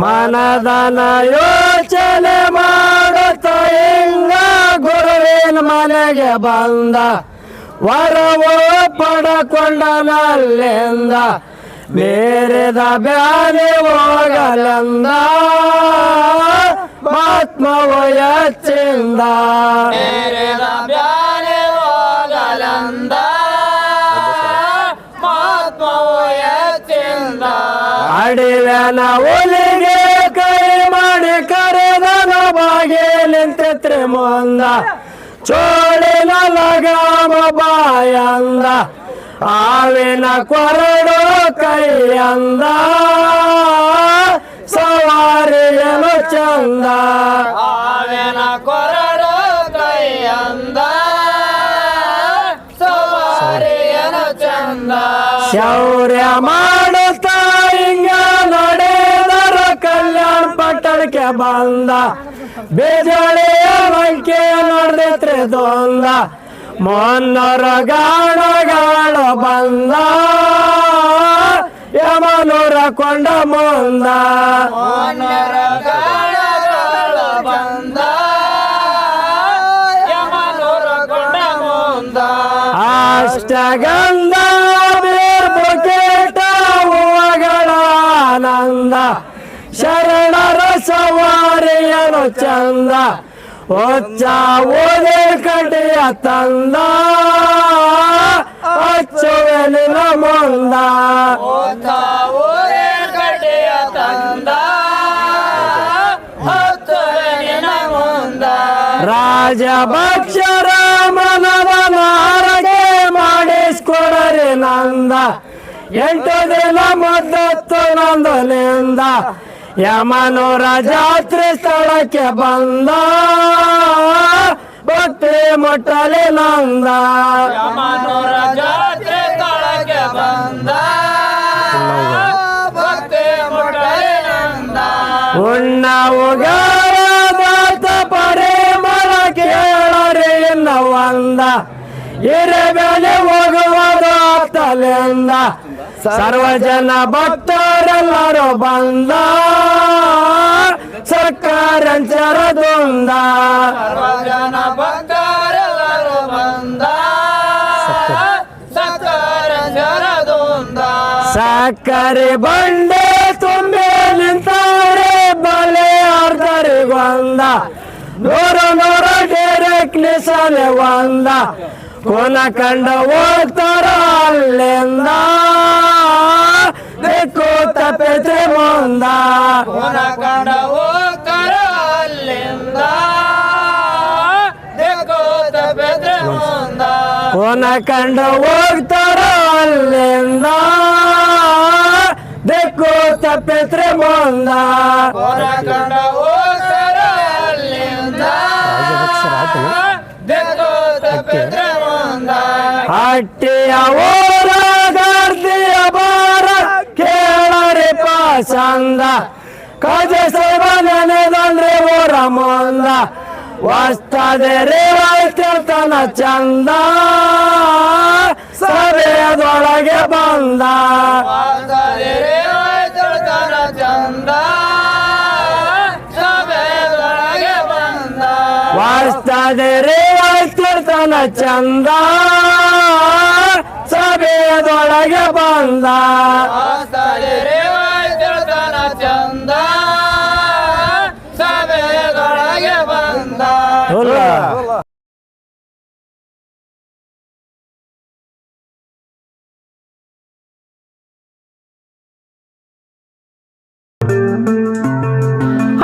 ಮನದನ ಯೋಚನೆ ಮಾಡುತ್ತ ಹಿಂಗ ಗುರುವಿನ ಮನೆಗೆ ಬಂದ? ವರವು ಪಡಕೊಂಡನಲ್ಲಿಂದ? ಬೇರೆದ ಬ್ಯಾನೆ ಹೋಗಲೆಂದ? ಮಾತ್ಮವ ಎಚ್ಚಿಂದ ಬೇರೆದ ಬ್ಯಾನೆ ಹೋಗಲಂದ? ಮಹಾತ್ಮವು ಎಚ್ಚಿಂದ ಅಡಿವೆನ ಮಾಡಿ ಕರೆದನ ಬಾಗೆ ಮಂದ ಚೋಳಿನ ಲಗಾಮ ಬಾಯಂದ. ಆವಿನ ಕೊರಡು ಕೈಯಂದ. ಸವಾರಿಯನು ಚಂದ. ಆವೇನ ಕೊರಡು ಕೈಯಂದ. ಸವಾರಿಯನು ಚಂದ. ಶೌರ್ಯ ಮಾಡುತ್ತಾ ಬಂದ. ಬೇಜಾಳಿಯ ಬಂಕೆ ನೋಡ್ದೈತ್ರಿ ದೊಂದ. ಮೊನ್ನರ ಗಾಣ ಬಂದ. ಯಮನೂರ ಕೊಂಡ ಮುಂದ. ಅಷ್ಟ ಗಾಳಗಳು ಬಂದ. ಕೇಟ ಅಷ್ಟಗಂಧ ಹೂವಗಳ ಆನಂದ. ಶರಣರ ಸವಾರಿಯನು ಚಂದ ಹೊಚ್ಚ ಓದೇ ಕಡೆಯ ತಂದ ಅಚ್ಚುವೆನಿನ ಮಂದ ರಾಜ ಕಡೆಯ ತಂದ ಹತ್ತುವೆನಿನ ಮುಂದ ರಾಜಭಕ್ಷರ ಮನವನ ಹರಗೆ ಮಾಡಿಸ್ಕೊಡರಿ ನಂದ. ಎಂಟು ದಿನ ಮದ್ದತ್ತು ನಂದನಿಂದ. ಯಮನೂರ ಜಾತ್ರೆ ಸ್ಥಳಕ್ಕೆ ಬಂದ. ಭಕ್ತಿ ಮುಟ್ಟಲಿ ನಂದ. ಯಮನೂರ ಜಾತ್ರೆ ಸ್ಥಳಕ್ಕೆ ಬಂದ. ಭಕ್ತಿ ಮುಟ್ಟಲಿನಂದ ಉಣ್ಣ ಉಗಾರ ದಾತ ಮರ ಕೇಳರಿ ಒಂದ. ಇರಬೇಲೆ ಹೋಗುವುದು ತಲೆಂದ ಸರ್ವಜನ ಭಕ್ತರೆಲ್ಲರೂ ಬಂದ. ಸರ್ಕಾರಂಚರದೊಂದ ಸರ್ವಜನ ಭಕ್ತರೆಲ್ಲರೂ ಬಂದ. ಸರ್ಕಾರ ಚರದೊಂದ ಸಕ್ಕರೆ ಬಂಡೆ ತುಂಬೆ ನಿಂತಾರೆ ಬಲೆ ಅರ್ಧರಿಗೊಂದ ನೂರ ನೂರ ಡೈರೆಕ್ಟ್ ನಿಸಲೆ ಒಂದ ಕೊನ ಕಂಡ ಹೋಗ್ತಾರ ಅಲ್ಲಿಂದ ದಿಕ್ಕು ತಪ್ಪಿದ್ರೆ ಮುಂದ ಕೊನ ಕಂಡ ಹೋಗ್ತಾರ ಅಲ್ಲಿಂದ ದೇಕೋತ ಬೆದ್ರೆ ಮುಂದ ಕೊನ ಕಂಡ ಹೋಗ್ತಾರ ಅಲ್ಲಿಂದ ದಿಕ್ಕು ತಪ್ಪಿದ್ರೆ ಮುಂದ ಕೊನ ಹಟ್ಟಿಯ ಊರ ಗರ್ದಿಯ ಬಾರ ಕೇಳರಿ ಪಾಸಂದ ಕಜ ಸೇವ ನೆನೆದಂದ್ರೆ ಓರ ಮಂದ. ವಸ್ತದೆ ರೇವಾಯ್ತಿರ್ತನ ಚಂದ. ಸಭೆಯದೊಳಗೆ ಬಂದ. ಚಂದ. ವಸ್ತದೆ ಬಂದ ರೇವಾಯ್ತಿರ್ತನ ಚಂದ ಸಭೆಯದೊಳಗೆ ಬಂದ ಚಂದ ಸಭೆಯೊಳಗೆ ಬಂದ ಹುಲ್ಲ.